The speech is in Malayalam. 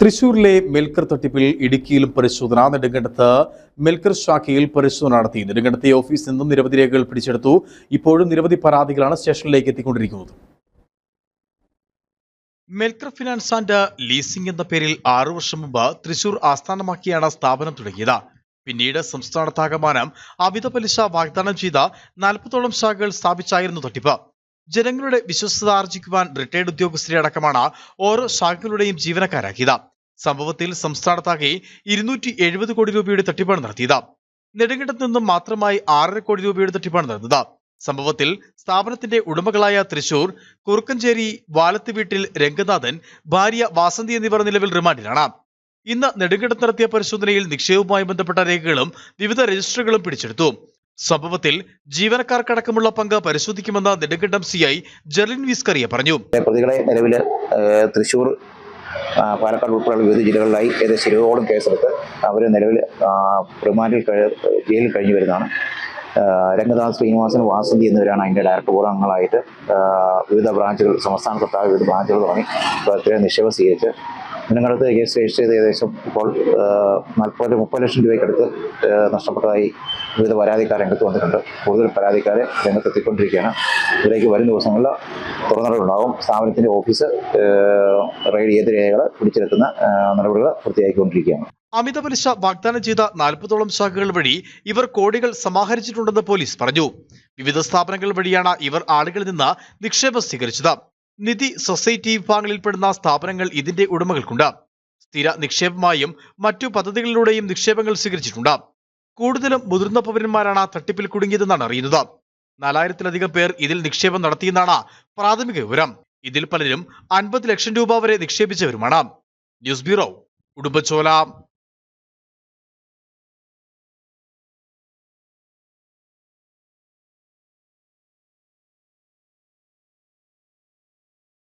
തൃശൂരിലെ മെൽക്കർ തട്ടിപ്പിൽ ഇടുക്കിയിലും പരിശോധന നെടുങ്കണ്ടത്ത് മെൽക്കർ ശാഖയിൽ പരിശോധന നടത്തി. നെടുങ്കണ്ടത്തെ ഓഫീസിൽ നിന്നും നിരവധി രേഖകൾ പിടിച്ചെടുത്തു. ഇപ്പോഴും നിരവധി പരാതികളാണ് സ്റ്റേഷനിലേക്ക് എത്തിക്കൊണ്ടിരിക്കുന്നത്. മെൽക്കർ ഫിനാൻസ് ആൻഡ് ലീസിംഗ് എന്ന പേരിൽ ആറു വർഷം മുമ്പ് തൃശൂർ ആസ്ഥാനമാക്കിയാണ് സ്ഥാപനം തുടങ്ങിയത്. പിന്നീട് സംസ്ഥാനത്താകമാനം അമിത പലിശ വാഗ്ദാനം ചെയ്ത നാൽപ്പതോളം ശാഖകൾ സ്ഥാപിച്ചായിരുന്നു തട്ടിപ്പ്. ജനങ്ങളുടെ വിശ്വസ്തത ആർജിക്കുവാൻ റിട്ടയർഡ് ഉദ്യോഗസ്ഥരെ അടക്കമാണ് ഓരോ ശാഖകളുടെയും ജീവനക്കാരാക്കിയത്. സംഭവത്തിൽ സംസ്ഥാനത്താകെ ഇരുന്നൂറ്റി എഴുപത് കോടി രൂപയുടെ തട്ടിപ്പാണ് നടത്തിയത്. നെടുങ്കണ്ടത്ത് നിന്നും മാത്രമായി ആറര കോടി രൂപയുടെ തട്ടിപ്പാണ് നടന്നത്. സംഭവത്തിൽ സ്ഥാപനത്തിന്റെ ഉടമകളായ തൃശൂർ കുറുക്കഞ്ചേരി വാലത്ത് വീട്ടിൽ രംഗനാഥൻ ഭാര്യ വാസന്തി എന്നിവർ നിലവിൽ റിമാൻഡിലാണ്. ഇന്ന് നെടുങ്കണ്ടത്ത് നടത്തിയ പരിശോധനയിൽ നിക്ഷേപവുമായി ബന്ധപ്പെട്ട രേഖകളും വിവിധ രജിസ്റ്ററുകളും പിടിച്ചെടുത്തു. സംഭവത്തിൽ ജീവനക്കാർക്കടക്കമുള്ള പങ്ക് പരിശോധിക്കുമെന്ന് നെടുങ്കണ്ടം സി ഐ ജെർലിൻ വിസ്കറിയ പറഞ്ഞു. പ്രതികളെ നിലവിൽ തൃശൂർ പാലക്കാട് ഉൾപ്പെടെയുള്ള വിവിധ ജില്ലകളിലായി ഏകദേശം ഇരുപതോളം കേസെടുത്ത് അവർ നിലവിൽ റിമാൻഡിൽ ജയിലിൽ കഴിഞ്ഞു വരുന്നതാണ്. രംഗദാസ് ശ്രീനിവാസൻ വാസന്തി എന്നിവരാണ് അതിന്റെ ഡയറക്ടർ ബോർഡ് അംഗങ്ങളായിട്ട് വിവിധ ബ്രാഞ്ചുകൾ സംസ്ഥാനത്തൊട്ടാകെ വിവിധ ബ്രാഞ്ചുകൾ തുടങ്ങി. പ്രത്യേക നിക്ഷേപം സ്വീകരിച്ച് ഇതിനകത്ത് കേസ് രജിസ്റ്റർ ചെയ്ത് ഏകദേശം ഇപ്പോൾ നാൽപ്പത് മുപ്പത് ലക്ഷം രൂപയ്ക്കടുത്ത് നഷ്ടപ്പെട്ടതായി വിവിധ പരാതിക്കാർ രംഗത്ത് വന്നിട്ടുണ്ട്. കൂടുതൽ പരാതിക്കാരെ രംഗത്തെത്തിക്കൊണ്ടിരിക്കുകയാണ് ഇതിലേക്ക് വരും ദിവസങ്ങളിൽ തുറന്നിട്ടുണ്ടാകും സ്ഥാപനത്തിന്റെ ഓഫീസ് റെയ്ഡ് ചെയ്ത രേഖകൾ പിടിച്ചെടുക്കുന്ന നടപടികൾ പൂർത്തിയാക്കിക്കൊണ്ടിരിക്കുകയാണ് അമിത പലിശ വാഗ്ദാനം ചെയ്ത നാൽപ്പതോളം ശാഖകൾ വഴി ഇവർ കോടികൾ സമാഹരിച്ചിട്ടുണ്ടെന്ന് പോലീസ് പറഞ്ഞു. വിവിധ സ്ഥാപനങ്ങൾ വഴിയാണ് ഇവർ ആളുകളിൽ നിന്ന് നിക്ഷേപം സ്വീകരിച്ചത്. നിധി സൊസൈറ്റി വിഭാഗങ്ങളിൽപ്പെടുന്ന സ്ഥാപനങ്ങൾ ഇതിന്റെ ഉടമകൾക്കുണ്ട്. സ്ഥിര നിക്ഷേപമായും മറ്റു പദ്ധതികളിലൂടെയും നിക്ഷേപങ്ങൾ സ്വീകരിച്ചിട്ടുണ്ട്. കൂടുതലും മുതിർന്ന പൗരന്മാരാണ് തട്ടിപ്പിൽ കുടുങ്ങിയതെന്നാണ് അറിയുന്നത്. നാലായിരത്തിലധികം പേർ ഇതിൽ നിക്ഷേപം നടത്തിയെന്നാണ് പ്രാഥമിക വിവരം. ഇതിൽ പലരും അൻപത് ലക്ഷം രൂപ വരെ നിക്ഷേപിച്ചവരുമാണ്. News bureau ഉടുമ്പച്ചോല